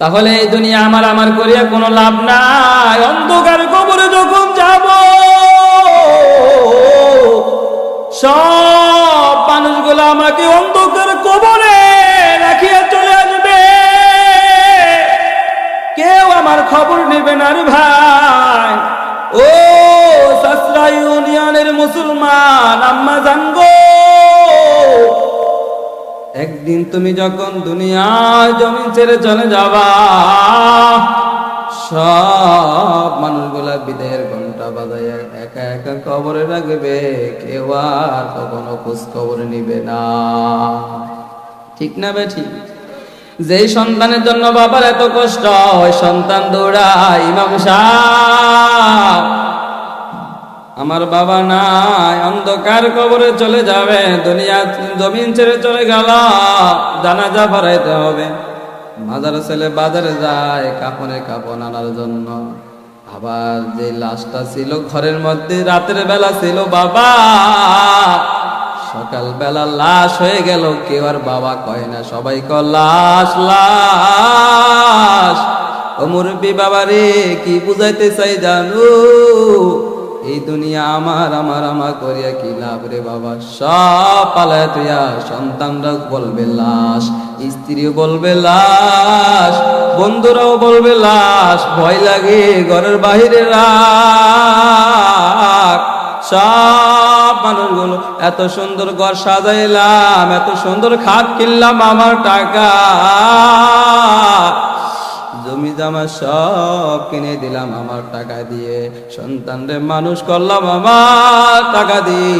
তাহলে এই দুনিয়া আমার আমার করিয়া কোনো লাভ নাই। অন্ধকার কবরে যখন যাব, সব মানুষগুলো আমাকে অন্ধকার কবরে রাখিয়া চলে আসবে। কেউ আমার খবর নেবে না রে ভাই। ও সাসরা ইউনিয়নের মুসলমান, আম্মা জানগো একদিন তুমি যখন দুনিয়ায় জমিন ছেড়ে চলে যাবা, সব মানুষগুলা বিদায়ের ঘণ্টা বাজায় একা একা কবরে রাখবে, কেউ আর কখনো খোঁজ খবর নিবে না। ঠিক না বে ঠিক যেই সন্তানের জন্য বাবার এত কষ্ট, ওই সন্তান দৌড়ায় ইমাম সাহেব। আমার বাবা নাই, অন্ধকার কবরে চলে যাবে, দুনিয়া জমিন ছেড়ে চলে গেল, জানাজা ভরাইতে হবে। মাজার ছেলে বাজারে যায়, কাপড়ে কাপড় আনার জন্য। আবার যে লাশটা ছিল ঘরের মধ্যে, রাতের বেলা ছিল, বাবা সকাল বেলা লাশ হয়ে গেল, কেউ আর বাবা কয় না, সবাই ক লাশ লাশ। ও মুরব্বী বাবা রে কি বুঝাইতে চাই জানো? এই দুনিয়া আমার আমার আমার করিয়া কি লাভ রে বাবা? সব পালায় তুইয়া সন্তানরা বলবে লাশ। স্ত্রীও বলবে লাশ, বন্ধুরাও বলবে লাশ। ভয় লাগে, ঘরের বাহিরে রাখ। সব মানুষগুলো এত সুন্দর ঘর সাজাইলাম, এত সুন্দর খাট কিনলাম, আমার টাকা। জামা সব কিনে দিলাম আমার টাকা দিয়ে। সন্তানরে মানুষ করলাম আমার টাকা দিয়ে।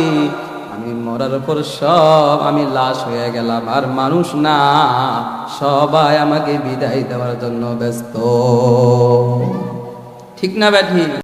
আমি মরার পর সব আমি লাশ হয়ে গেলাম, আর মানুষ না। সবাই আমাকে বিদায় দেওয়ার জন্য ব্যস্ত। ঠিক না ব্যাঠি